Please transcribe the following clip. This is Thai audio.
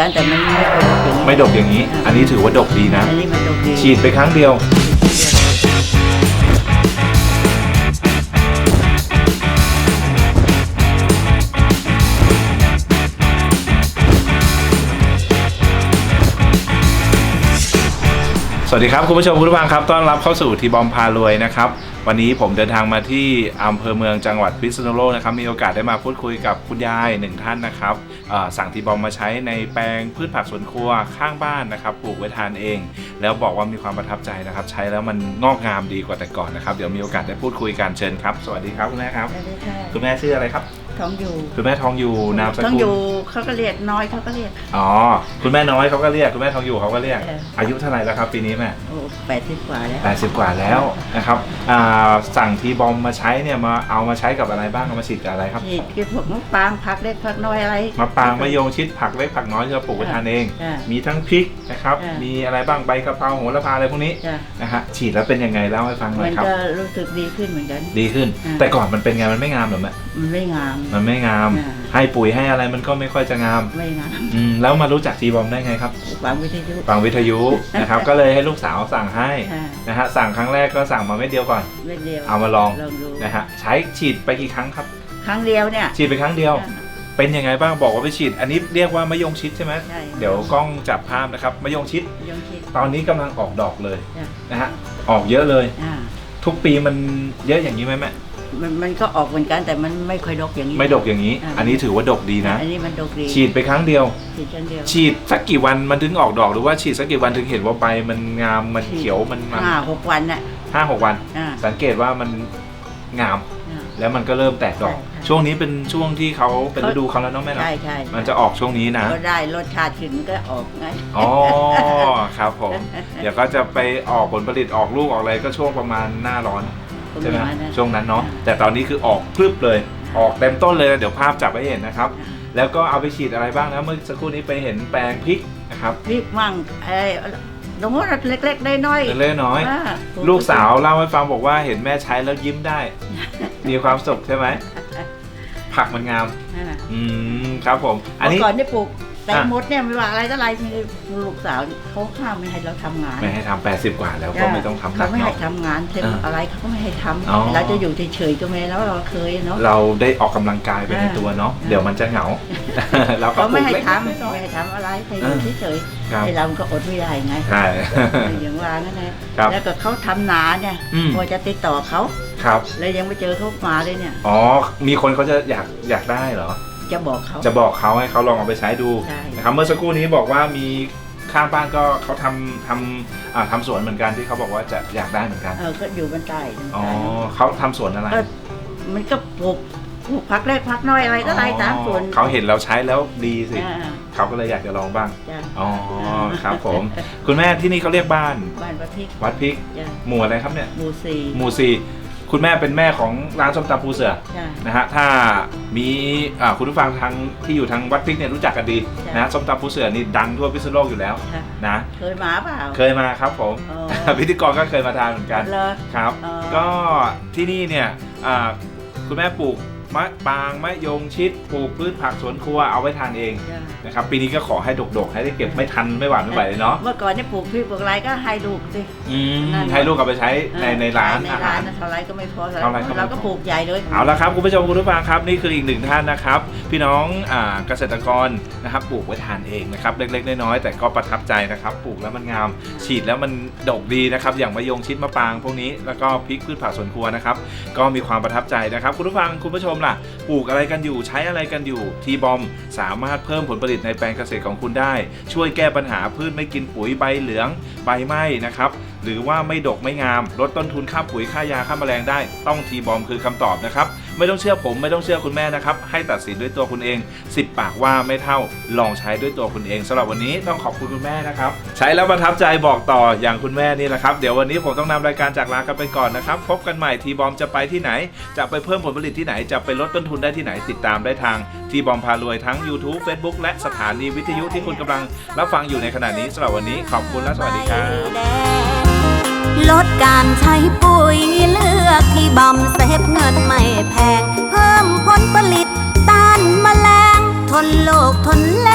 กันแต่มันไม่ค่อยดกอย่างนี้ ไม่ดกอย่างนี้ อันนี้ถือว่าดกดีนะ อันนี้มันดกดีฉีดไปครั้งเดียว สวัสดีครับคุณผู้ชมคุณผู้ฟังครับต้อนรับเข้าสู่ทีบอมพารวยนะครับ วันนี้ผมเดินทางมาที่อำเภอเมืองจังหวัดพิษณุโลกนะครับ มีโอกาสได้มาพูดคุยกับคุณยายหนึ่งท่านนะครับเอ่อสั่งทีบอมมาใช้ในแปลงพืชผักสวนครัวข้างบ้านนะครับปลูกไว้ทานเอง แล้วบอกว่ามีความประทับใจนะครับ ใช้แล้วมันงอกงามดีกว่าแต่ก่อนนะครับ เดี๋ยวมีโอกาสได้พูดคุยกันเชิญครับ สวัสดีครับคุณแม่ครับสวัสดีค่ะคุณแม่ชื่ออะไรครับ ท้องอยู่คุณแม่ทองอยู่นามสท้องกุอลยู่เขาก็เรียกน้อยเขาก็เรียก อ๋อคุณแม่น้อยเขาก็เรียกคุณแม่ทองอยู่เขาก็เรียกเออ อายุเท่าไหร่แล้วครับปีนี้แม่โอ้แปดสิบกว่าแล้ว 80 กว่าแล้วนะครับอ่าสั่งทีบอมมาใช้เนี่ยมาเอามาใช้กับอะไรบ้างเอามาฉีดกับอะไรครับฉีดคือพวกมะปรางผักเล็กผักน้อยอะไร มะปรางมะยงชิดผักเล็กผักน้อยที่เราปลูกไว้ทานเองอ่ามีทั้งพริกนะครับอ่ามีมีอะไรบ้างใบกะเพราโหระพาอะไรพวกนี้จ้ะนะฮะฉีดแล้วเป็นยังไงเล่าให้ฟังหน่มัอยนครับ ก็รู้สึกดีขึ้นเหมือนกัน ดีขึ้น อ่า แต่ก่อนมันเป็นไงมันไม่งามเหรอแม่มันไม่งามมันไม่งาม อ่า ให้ปุ๋ยให้อะไรมันก็ไม่ค่อยจะงามไม่งามอืมแล้วมารู้จักทีบอมได้ไงครับ ฟังวิทยุฟังวิทยุนะครับ ก็เลยให้ลูกสาวสั่งให้อ่านะฮะสั่งครั้งแรกก็สั่งมาเม็ดเดียวก่อน เม็ดเดียวเอามาลองลองดูนะฮะใช้ฉีดไปกี่ครั้งครับ ครั้งเดียวเนี่ยฉีดไปครั้งเดียว เป็นยังไงบ้างบอกว่าไปฉีด อันนี้เรียกว่ามะยงชิดใช่ไหมใช่เดี๋ยวกล้องจับภาพนะครับมะยงชิด ยงชิดตอนนี้กำลังออกดอกเลยจ้ะนะฮะออกเยอะเลย อ่าทุกปีมันเยอะอย่างนี้ไหมแม่ มันมันก็ออกเหมือนกันแต่มันไม่ค่อยดกอย่างนี้ ไม่ดกอย่างนี้ อ่าอันนี้ถือว่าดกดีนะ อันนี้มันดกดีฉีดไปครั้งเดียว ฉีดครั้งเดียวฉีดสักกี่วันมันถึงออกดอกหรือว่าฉีดสักกี่วันถึงเห็นว่าใบมันงามมันฉีดเขียวมันมันห้าหกวันน่ะห้าหกวัน อ่าสังเกตว่ามันงามอ่า แล้วมันก็เริ่มแตกดอก ใช่ใช่ช่วงนี้เป็นช่วงที่เขาเป็นเขาฤดูเขาแล้วเนาะแม่เนาะใช่ใช่มันจะออกช่วงนี้นะ ก็ได้รสชาติถึงก็ออกไง อ๋อครับผม เดี๋ยวก็จะไปออกผลผลิตออกลูกออกอะไรก็ช่วงประมาณหน้าร้อน ใช่ไหมประาณนั้นช่วงนั้นเนาะแต่ตอนนี้คือออกพรึบเลย ออกเต็มต้นเลยเดี๋ยวภาพจับไว้เห็นนะครับ แล้วก็เอาไปฉีดอะไรบ้างนะเมื่อสักครู่นี้ไปเห็นแปลงพริกนะครับพริกมั่งไอ้สมมติว่าเล็กๆได้น้อยเล็กๆน้อยอ่าลูกสาวเล่าให้ฟังบอกว่าเห็นแม่ใช้แล้วยิ้มได้ มีความสุขใช่ไหมผักมันงามอ่าอืมครับผม อันนี้เมื่ก่อนที่ปลูก แตงอะมดเนี่ยไม่ว่าอะไรก็อะไรทีนี้ลูกสาวเขาห้ามไม่ให้เราทำงาน ไม่ให้ทำ80 กว่าแล้วก็ไม่ต้องทำหนัเขากไม่ให้เนาะทำงานเช่นอ่าอะไรเขาก็ไม่ให้ทอ๋อำเราจะอยู่เฉยๆก็ไม่แล้วเราเคยเนาะเราได้ออกกำลังกายไปในตัวเนาะอ่าเดี๋ยวมันจะเหงาเราก็เขาปไม่ลูกให้เล็กทๆำน้อยไม่ให้ทำอะไรให้ออ่ายู่เฉยๆครับๆไอ้เราก็อดไม่ได้ไงใช่อย่างว่านั่นแหละครับแล้วก็เขาทำนาเนี่ยอืมพอจะติดต่อเขาครับเลยยังไม่เจอเขามาเลยเนี่ยอ๋อมีคนเขาจะอยากอยากได้เหรอ จะบอกเขา จะบอกเขาให้เขาลองเอาไปใช้ดูใช่ นะครับเมื่อสักครู่นี้บอกว่ามีข้างบ้านก็เขาทำทำอ่าทำสวนเหมือนกันที่เขาบอกว่าจะอยากได้เหมือนกัน เออก็อยู่บนใต้บนอ๋อใต้เขาทำสวนอะไรก็มันก็ปลูกปลูกพักเล็กพักน้อยอะไรก็ได้ตามส่วนเขาเห็นเราใช้แล้วดีสิอ่าเขาก็เลยอยากจะลองบ้างจ้ะอ๋อครับผม คุณแม่ที่นี่เขาเรียกบ้าน บ้านประทิกวัดพริกจ้ะหมู่อะไรครับเนี่ย หมู่สี่หมู่สี่ คุณแม่เป็นแม่ของร้านส้มตำปูเสือจ้ะ นะฮะถ้ามีอ่าคุณผู้ฟังทางที่อยู่ทางวัดพริกเนี่ยรู้จักกันดีจ้ะ นะส้มตำปูเสือนี่ดังทั่วพิษณุโลกอยู่แล้วค่ะนะเคยมาเปล่า เคยมาครับผม อ๋อ พิธีกรก็เคยมาทานเหมือนกัน เลย ครับ อ๋อ ก็ที่นี่เนี่ยอ่าคุณแม่ปลูก มะปรางมะยงชิดปลูกพืชผักสวนครัวเอาไว้ทานเองจ้ะนะครับปีนี้ก็ขอให้ดกๆ ให้ได้เก็บไม่ทันไม่หวานไม่ไหวเลยเนาะเมื่อก่อนเนี่ยปลูกพริกปลูกอะไรก็ให้ลูกสิ อืมนั่น ให้ลูกเอาไปใช้ในในร้านในอาร้าหานรนะเท่าไรก็ไม่พอเท่าไรก็ไม่พอ เราก็ปลูกใหญ่เลย เอาละครับคุณผู้ชมคุณผู้ฟังครับนี่คืออีกหนึ่งท่านนะครับ พี่น้องอ่าเกษตรกรนะครับปลูกไว้ทานเองนะครับเล็กๆน้อยๆแต่ก็ประทับใจนะครับปลูกแล้วมันงาม ฉีดแล้วมันดกดีนะครับอย่างมะยงชิดมะปรางพวกนี้แล้วก็พริกพืชผักสวนครัวนะครับก็มีความประทับใจนะครับคุณผู้ฟังคุณผู้ชมล่ะ ปลูกอะไรกันอยู่ใช้อะไรกันอยู่ทีบอมสามารถเพิ่มผลผลิตในแปลงเกษตรของคุณได้ ช่วยแก้ปัญหาพืชไม่กินปุ๋ยใบเหลืองใบไหม้นะครับหรือว่าไม่ดกไม่งาม ลดต้นทุนค่าปุ๋ยค่ายาค่าแมลงได้ ต้องทีบอมคือคำตอบนะครับไม่ต้องเชื่อผมไม่ต้องเชื่อคุณแม่นะครับ ให้ตัดสินด้วยตัวคุณเอง 10 ปากว่าไม่เท่าลองใช้ด้วยตัวคุณเองสำหรับวันนี้ต้องขอบคุณคุณแม่นะครับ ใช้แล้วประทับใจบอกต่ออย่างคุณแม่นี่แหละครับ เดี๋ยววันนี้ผมต้องนำรายการจากลากันไปก่อนนะครับ พบกันใหม่ทีบอมจะไปที่ไหน จะไปเพิ่มผลผลิตที่ไหน จะไปลดต้นทุนได้ที่ไหนติดตามได้ทางทีบอมพารวยทั้ง YouTube Facebook และสถานีวิทยุที่คุณกำลังรับฟังอยู่ในขณะนี้สำหรับวันนี้ขอบคุณและสวัสดีครับ ลดการใช้ปุ๋ยเลือกที่บำเซฟเงินไม่แพง เพิ่มผลผลิตต้านแมลง ทนโลกทนแล